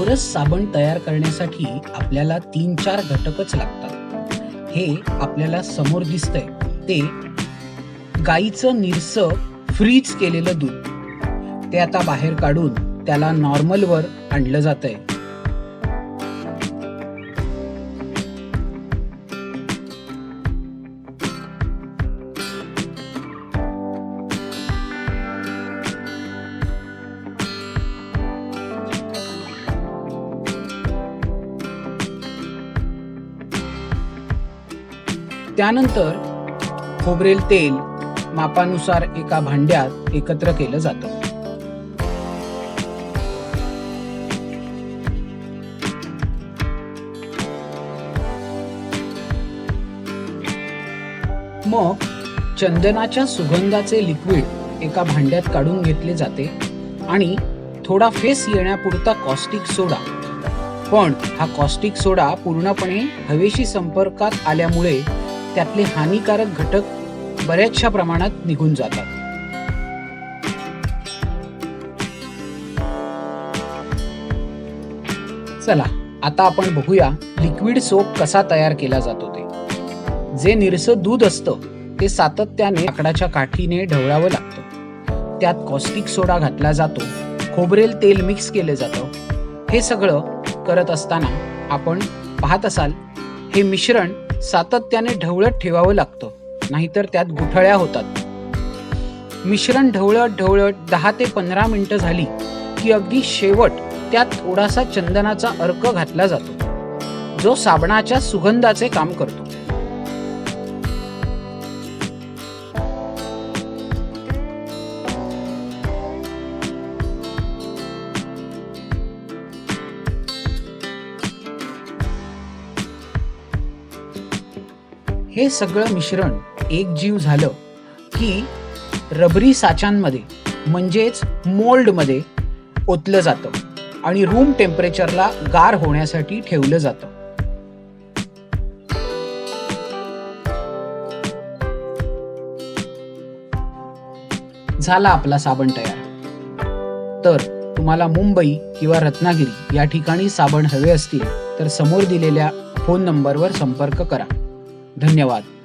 Phosphorus साबण तयार करण्यासाठी आपल्याला तीन चार घटकच लागतात. हे आपल्याला समोर दिसतंय. ते गाईचं निरस फ्रीज केलेलं दूध. ते आता बाहेर काढून त्याला नॉर्मलवर आणलं जातंय. त्यानंतर खोबरेल तेल मापानुसार एका भांड्यात एकत्र केलं जातं. मग चंदनाच्या सुगंधाचे लिक्विड एका भांड्यात काढून घेतले जाते आणि थोडा फेस येण्यापुरता कॉस्टिक सोडा. पण हा कॉस्टिक सोडा पूर्णपणे हवेशी संपर्कात आल्यामुळे त्यातले हानिकारक घटक बऱ्याचशा प्रमाणात निघून जातात. चला आता आपण बघूया लिक्विड सोप कसा तयार केला जातो ते. जे निरसं दूध असतं ते सातत्याने लाकडाच्या काठीने ढवळावं लागतं. त्यात कॉस्टिक सोडा घातला जातो खोबरेल तेल मिक्स केलं जातं. हे सगळं करत असताना आपण पाहत असाल हे मिश्रण सातत्याने ढवळत ठेवावं लागतं. नाहीतर त्यात गुठळ्या होतात. मिश्रण ढवळत ढवळत दहा ते पंधरा मिनिटं झाली की अगदी शेवट त्यात थोडासा चंदनाचा अर्क घातला जातो. जो साबणाच्या सुगंधाचे काम करतो. हे सगळं मिश्रण एक जीव झालं की रबरी साचांमध्ये म्हणजेच मोल्डमध्ये ओतलं जातं आणि रूम टेम्परेचरला गार होण्यासाठी ठेवलं जातं. झाला आपला साबण तयार. तर तुम्हाला मुंबई किंवा रत्नागिरी या ठिकाणी साबण हवे असतील तर समोर दिलेल्या फोन नंबरवर संपर्क करा. धन्यवाद.